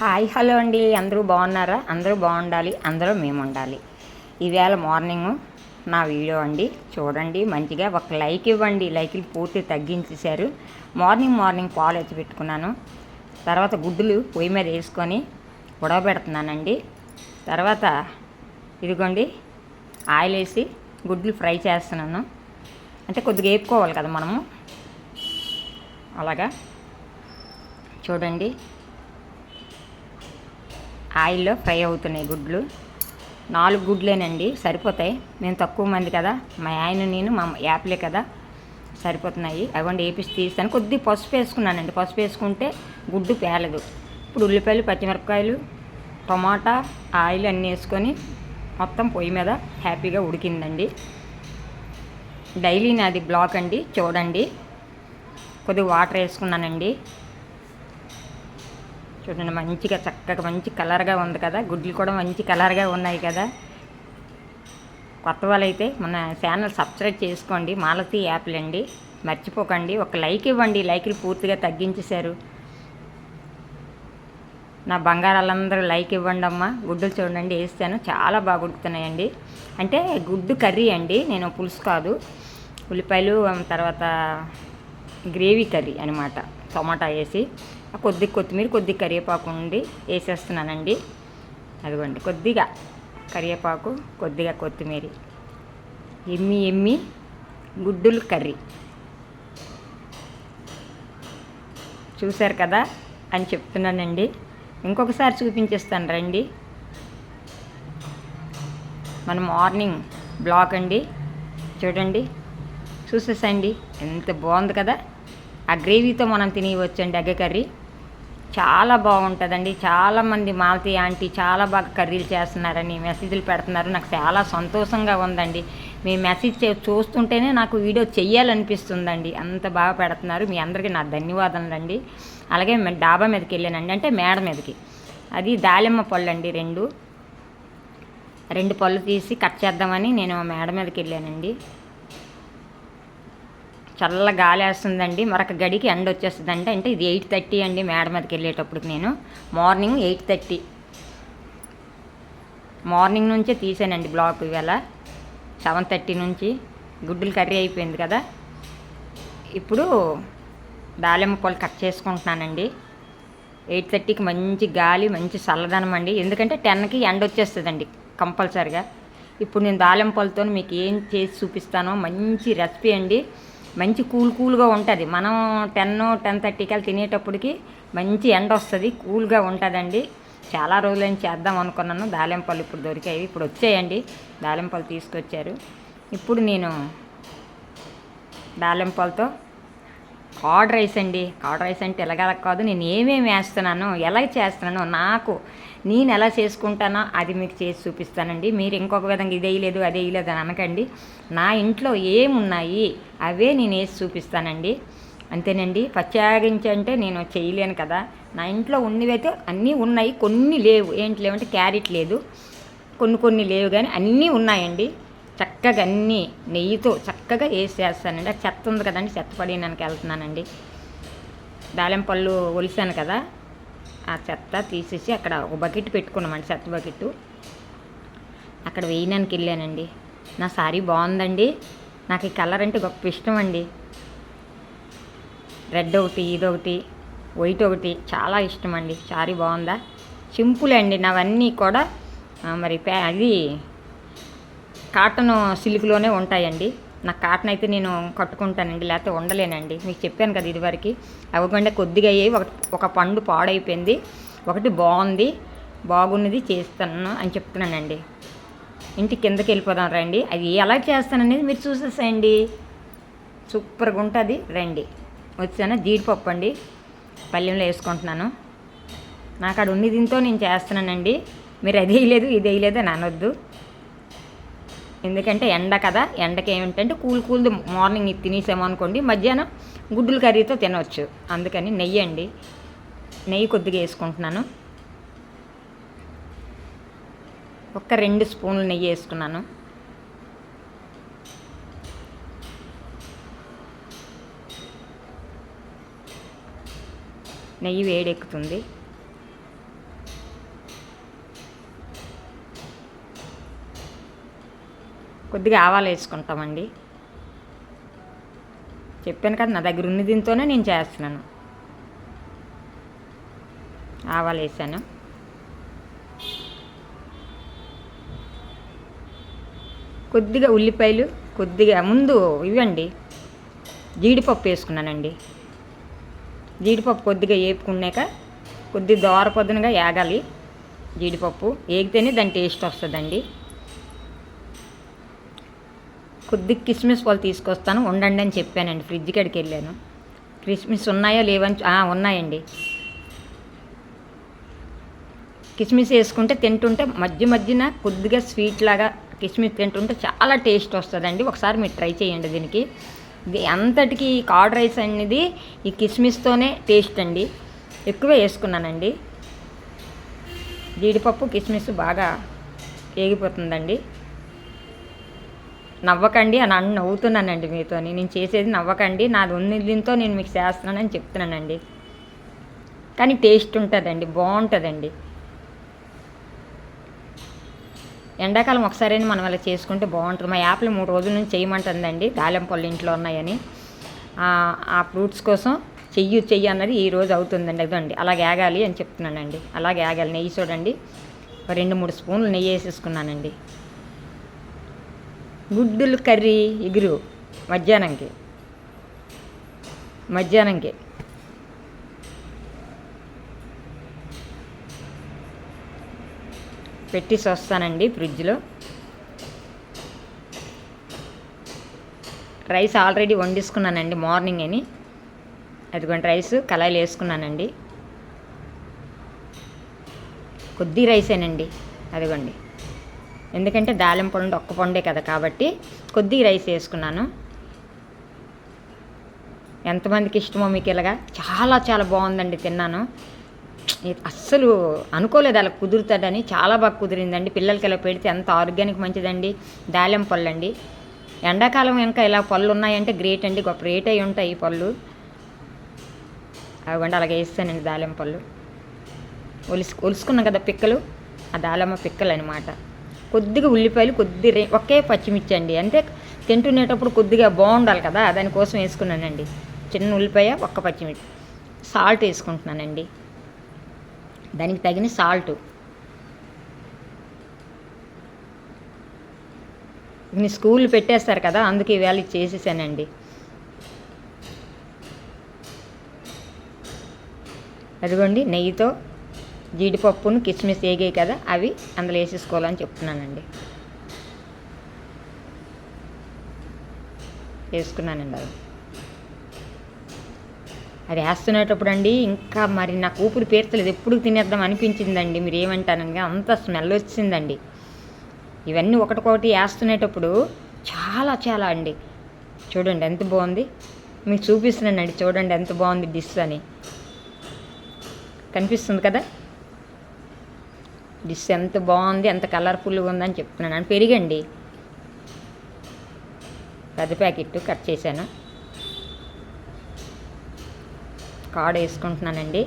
Hi hello అండి. అందరూ బాగున్నారా? అందరూ బాగుండాలి. అందరూ మేము ఉండాలి ఈవేళ మార్నింగ్ నా వీడియో అండి. చూడండి మంచిగా ఒక లైక్ ఇవ్వండి. లైక్లు పూర్తి తగ్గించేశారు. మార్నింగ్ మార్నింగ్ పాలు వచ్చి పెట్టుకున్నాను. తర్వాత గుడ్డులు పొయ్యి మీద వేసుకొని ఉడకబెడుతున్నానండి తర్వాత ఇదిగోండి ఆయిల్ వేసి గుడ్లు ఫ్రై చేస్తున్నాను. అంటే కొద్దిగా వేపుకోవాలి కదా మనము. అలాగా? చూడండి. ఆయిల్లో ఫ్రై అవుతున్నాయి గుడ్లు. నాలుగు గుడ్లేనండి సరిపోతాయి. మేము తక్కువ మంది కదా మా ఆయన నేను మా యాప్లే కదా సరిపోతున్నాయి. అవ్వండి వేపిసి తీస్తాను. కొద్దిగా పసుపు వేసుకున్నానండి. పసుపు వేసుకుంటే గుడ్డు పేలదు. ఇప్పుడు ఉల్లిపాయలు పచ్చిమిరపకాయలు టమాటా ఆయిల్ అన్నీ వేసుకొని మొత్తం పొయ్యి మీద హ్యాపీగా ఉడికిందండి. డైలీ నాది బ్లాక్ అండి చూడండి. కొద్దిగా వాటర్ వేసుకున్నానండి. చూడండి మంచిగా చక్కగా మంచి కలర్గా ఉంది కదా. గుడ్లు కూడా మంచి కలర్గా ఉన్నాయి కదా. కొత్త వాళ్ళైతే మన ఛానల్ సబ్స్క్రైబ్ చేసుకోండి. మాలతీ యాప్లు అండి. మర్చిపోకండి. ఒక లైక్ ఇవ్వండి. లైక్లు పూర్తిగా తగ్గించేశారు. నా బంగారాలందరూ లైక్ ఇవ్వండి అమ్మా. గుడ్డులు చూడండి వేస్తాను చాలా బాగా ఉడుకుతున్నాయండి. అంటే గుడ్డు కర్రీ అండి. నేను పులుసు కాదు. ఉల్లిపాయలు తర్వాత గ్రేవీ కర్రీ అనమాట టమాటా వేసి. కొద్దిగా కొత్తిమీర కొద్దిగా కరివేపాకు ఉండి వేసేస్తున్నానండి. అదిగోండి కొద్దిగా కరివేపాకు కొద్దిగా కొత్తిమీర. ఎమ్మి ఎమ్మి గుడ్డులు కర్రీ. చూశారు కదా అని చెప్తున్నానండి. ఇంకొకసారి చూపించేస్తాను రండి. మన మార్నింగ్ బ్లాక్ అండి. చూడండి చూసేసండి. ఎంత బాగుంది కదా. ఆ గ్రేవీతో మనం తినేయవచ్చండి ఎగ్గ కర్రీ. చాలా బాగుంటుందండి. చాలామంది మాలతీ ఆంటీ చాలా బాగా కర్రీలు చేస్తున్నారని మెసేజ్లు పెడుతున్నారు. నాకు చాలా సంతోషంగా ఉందండి. మీ మెసేజ్ చూస్తుంటేనే నాకు వీడియో చెయ్యాలనిపిస్తుందండి. అంత బాగా పెడుతున్నారు. మీ అందరికీ నా ధన్యవాదాలు అండి. అలాగే డాబా మీదకి వెళ్ళానండి. అంటే మేడ మీదకి. అది దాలిమ్మ పళ్ళు అండి రెండు. రెండు పళ్ళు తీసి కట్ చేద్దామని నేను మేడ మీదకి వెళ్ళానండి. చల్ల గాలి వేస్తుందండి. మరొక గడికి ఎండ వచ్చేస్తుంది అంటే ఇది ఎయిట్ థర్టీ అండి మేడ మీదకి వెళ్ళేటప్పటికి నేను. Morning eight thirty. మార్నింగ్ నుంచే తీసానండి బ్లాక్ ఇవాళ. సెవెన్ థర్టీ నుంచి గుడ్డులు కర్రీ అయిపోయింది కదా. ఇప్పుడు దాలిమ్మ పళ్ళు కట్ చేసుకుంటున్నానండి. ఎయిట్ థర్టీకి మంచి గాలి మంచి చల్లదనం అండి. ఎందుకంటే టెన్కి ఎండ వచ్చేస్తుందండి కంపల్సరిగా. ఇప్పుడు నేను దాలింపలతో మీకు ఏం చేసి చూపిస్తానో మంచి రెసిపీ అండి. మంచి కూల్ కూల్గా ఉంటుంది. మనం టెన్ టెన్ థర్టీకి వెళ్ళి తినేటప్పటికి మంచి ఎండ వస్తుంది కూల్గా ఉంటుందండి. చాలా రోజులైన చేద్దాం అనుకున్నాను. దాలింపలు ఇప్పుడు దొరికాయి. ఇప్పుడు వచ్చాయండి. దాలింపలు తీసుకొచ్చారు. ఇప్పుడు నేను దాలింపలతో కార్డ్ రైస్ అండి. కార్డ్ రైస్ అంటే ఎలాగ కాదు. నేను ఏమేమి వేస్తున్నాను ఎలా చేస్తున్నాను నాకు నేను ఎలా చేసుకుంటానో అది మీకు చేసి చూపిస్తానండి. మీరు ఇంకొక విధంగా ఇది వేయలేదు అది వేయలేదు అని అనకండి. నా ఇంట్లో ఏమున్నాయి అవే నేను వేసి చూపిస్తానండి. అంతేనండి. ప్రత్యేకించి అంటే నేను చేయలేను కదా. నా ఇంట్లో ఉన్నవైతే అన్నీ ఉన్నాయి కొన్ని లేవు. ఏంటి లేవంటే క్యారెట్ లేదు. కొన్ని కొన్ని లేవు కానీ అన్నీ ఉన్నాయండి. చక్కగా అన్నీ నెయ్యితో చక్కగా వేసేస్తానండి ఆ చెత్త ఉంది కదండి చెత్త పడినానికి వెళ్తున్నానండి. దాలింపళ్ళు ఒలిసాను కదా. ఆ చెత్త తీసేసి అక్కడ ఒక బకెట్ పెట్టుకున్నామండి చెత్త బకెట్ అక్కడ వేయడానికి వెళ్ళానండి. నా సారీ బాగుందండి. నాకు ఈ కలర్ అంటే గొప్ప ఇష్టం అండి. రెడ్ ఒకటి ఇదొకటి వైట్ ఒకటి చాలా ఇష్టం అండి. సారీ బాగుందా? సింపుల్ అండి. నావన్నీ కూడా మరి అది కాటన్ సిల్క్లోనే ఉంటాయండి. నాకు కాటన్ అయితే నేను కట్టుకుంటానండి లేకపోతే ఉండలేనండి. మీకు చెప్పాను కదా ఇదివరకు. అవ్వకుండా కొద్దిగా అయ్యి ఒక ఒక పండు పాడైపోయింది. ఒకటి బాగుంది బాగున్నది చేస్తాను అని చెప్తున్నానండి. ఇంటి కిందకి వెళ్ళిపోదాం రండి. అది ఎలా చేస్తాననేది మీరు చూసేసేయండి. సూపర్గా ఉంటుంది. రండి. వచ్చాను? జీడిపప్పు అండి. పల్లెంలో వేసుకుంటున్నాను. నాకు అక్కడ ఉంది దీంతో నేను చేస్తున్నానండి. మీరు అది వేయలేదు ఇది వేయలేదు అని అనొద్దు. ఎందుకంటే ఎండ కదా ఎండకి ఏమిటంటే కూల్ కూల్ మార్నింగ్ ఇది తినేసాము అనుకోండి మధ్యాహ్నం గుడ్డుల కర్రీతో తినవచ్చు. అందుకని నెయ్యి అండి. నెయ్యి కొద్దిగా వేసుకుంటున్నాను. ఒక్క రెండు స్పూన్లు నెయ్యి వేసుకున్నాను. నెయ్యి వేడెక్కుతుంది. కొద్దిగా ఆవాలు వేసుకుంటామండి. చెప్పాను కదా నా దగ్గర ఉన్న దీంతోనే నేను చేస్తున్నాను. ఆవాలు వేసాను. కొద్దిగా ఉల్లిపాయలు కొద్దిగా ముందు ఇవ్వండి. జీడిపప్పు వేసుకున్నానండి. జీడిపప్పు కొద్దిగా వేపుకున్నాక కొద్ది దోర పొద్దునగా ఏగాలి జీడిపప్పు. ఏగితేనే దాని టేస్ట్ వస్తుందండి. కొద్ది కిస్మిస్ పాలు తీసుకొస్తాను ఉండండి అని చెప్పానండి. ఫ్రిడ్జ్ కాడికి వెళ్ళాను. కిస్మిస్ ఉన్నాయో లేవని ఉన్నాయండి. కిస్మిస్ వేసుకుంటే తింటుంటే మధ్య మధ్యన కొద్దిగా స్వీట్ లాగా కిస్మిస్ తింటుంటే చాలా టేస్ట్ వస్తుందండి. ఒకసారి మీరు ట్రై చేయండి దీనికి. ఇది అంతటికి కార్డ్ రైస్ అనేది ఈ కిస్మిస్తోనే టేస్ట్ అండి. ఎక్కువ వేసుకున్నానండి. జీడిపప్పు కిస్మిస్ బాగా ఏగిపోతుందండి నవ్వకండి అని అన్న నవ్వుతున్నానండి మీతో నేను చేసేది నవ్వకండి నాది ఉన్న దీంతో నేను మీకు చేస్తున్నానని చెప్తున్నానండి. కానీ టేస్ట్ ఉంటుందండి బాగుంటుందండి. ఎండాకాలం ఒకసారైనా మనం అలా చేసుకుంటే బాగుంటుంది. మా యాప్లు మూడు రోజుల నుంచి చేయమంటుందండి దాళం పళ్ళు ఇంట్లో ఉన్నాయని. ఆ, ఫ్రూట్స్ కోసం చెయ్యి చెయ్యి అన్నది ఈ రోజు అవుతుందండి. అదండి అలాగే ఆగాలి అని చెప్తున్నానండి. అలాగే ఆగాలి. నెయ్యి చూడండి ఒక రెండు మూడు స్పూన్లు నెయ్యి వేసేసుకున్నానండి. గుడ్డులు కర్రీ ఎగురు మధ్యాహ్నంకి. మధ్యాహ్నంకి. పెట్టేసి వస్తానండి ఫ్రిడ్జ్లో. రైస్ ఆల్రెడీ వండేసుకున్నానండి మార్నింగ్ అని. అదిగోండి రైస్ కళాయిలు వేసుకున్నానండి. కొద్ది రైసేనండి. అదిగోండి. ఎందుకంటే దాలింపు పండు ఒక్క పండే కదా కాబట్టి కొద్దిగా రైస్ వేసుకున్నాను. ఎంతమందికి ఇష్టమో మీకు ఇలాగా? చాలా చాలా బాగుందండి తిన్నాను. అస్సలు అనుకోలేదు అలా కుదురుతాడని. చాలా బాగా కుదిరిందండి. పిల్లలకి ఇలా పెడితే ఎంత ఆర్గానిక్ మంచిదండి. దాలింపు పళ్ళు అండి ఎండాకాలం ఇంకా ఇలా పళ్ళు ఉన్నాయంటే గ్రేట్ అండి. గొప్ప రేట్ అయి ఉంటాయి ఈ పళ్ళు. అవ్వండి అలాగే వేస్తానండి దాలింపు పళ్ళు. ఒలుసు ఒలుసుకున్నాం కదా పిక్కలు? ఆ దాలమ్మ పిక్కలు అనమాట కొద్దిగా ఉల్లిపాయలు కొద్ది రే ఒకే పచ్చిమిర్చి అండి అంటే తింటునేటప్పుడు కొద్దిగా బాగుండాలి కదా దానికోసం వేసుకున్నానండి. చిన్న ఉల్లిపాయ ఒక్క పచ్చిమిర్చి. సాల్ట్ వేసుకుంటున్నానండి. దానికి తగిన సాల్ట్. మీ స్కూల్ పెట్టేస్తారు కదా అందుకే ఈవేళ చేసేసానండి. అదిగోండి నెయ్యితో జీడిపప్పును కిస్మిస్ వేగాయి కదా అవి అందులో వేసేసుకోవాలని చెప్తున్నానండి. వేసుకున్నానండి అది. అది వేస్తున్నప్పుడు అండి ఇంకా మరి నాకు ఊపిరి పేర్చలేదు ఎప్పుడు తినేద్దాం అనిపించిందండి. మీరు ఏమంటారనగా అంత స్మెల్ వచ్చిందండి. ఇవన్నీ ఒకటికొకటి వేస్తునేటప్పుడు చాలా చాలా అండి. చూడండి ఎంత బాగుంది. మీకు చూపిస్తున్నానండి చూడండి ఎంత బాగుంది డిష్ అని. కనిపిస్తుంది కదా? డిష్ ఎంత బాగుంది ఎంత కలర్ఫుల్గా ఉందని చెప్తున్నాను. అని పెరిగండి. పెద్ద ప్యాకెట్ కట్ చేశాను. కాడ వేసుకుంటున్నానండి.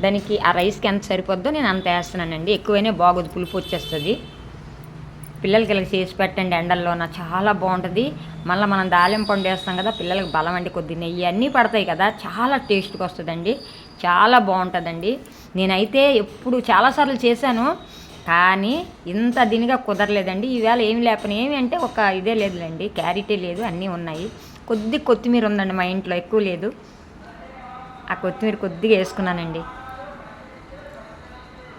దానికి ఆ రైస్కి ఎంత సరిపోద్దో నేను అంత వేస్తున్నానండి. ఎక్కువైనా బాగోదు పులుపు వచ్చేస్తుంది. పిల్లలకి ఇలా చేసి పెట్టండి ఎండల్లోన. చాలా బాగుంటుంది. మళ్ళీ మనం దాలింపు వండేస్తాం వేస్తాం కదా పిల్లలకి బలం అండి కొద్ది. నెయ్యి అన్నీ పడతాయి కదా చాలా టేస్ట్గా వస్తుందండి. చాలా బాగుంటుందండి. నేనైతే ఎప్పుడు చాలాసార్లు చేశాను కానీ ఇంత దీనిగా కుదరలేదండి. ఈవేళ ఏమి లేపని. ఏమి అంటే ఒక ఇదే లేదులేండి క్యారెటే లేదు అన్నీ ఉన్నాయి. కొద్ది కొత్తిమీర ఉందండి మా ఇంట్లో ఎక్కువ లేదు. ఆ కొత్తిమీర కొద్దిగా వేసుకున్నానండి.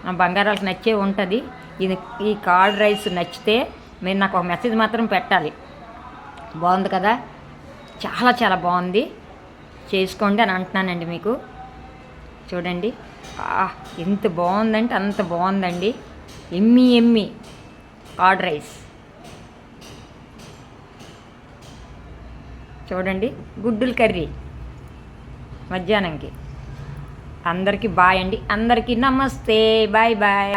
ఆ బంగారాలకు నచ్చే ఉంటుంది. ఇది ఈ కార్డ్ రైస్ నచ్చితే మీరు నాకు ఒక మెసేజ్ మాత్రం పెట్టాలి. బాగుంది కదా? చాలా చాలా బాగుంది. చేసుకోండి అని అంటున్నానండి మీకు. చూడండి. ఎంత బాగుందంటే అంత బాగుందండి. ఎమ్మి ఎమ్మి కార్డ్ రైస్. చూడండి. గుడ్డుల కర్రీ మధ్యాహ్నంకి. అందరికీ బాయ్ అండి. అందరికీ నమస్తే. Bye bye.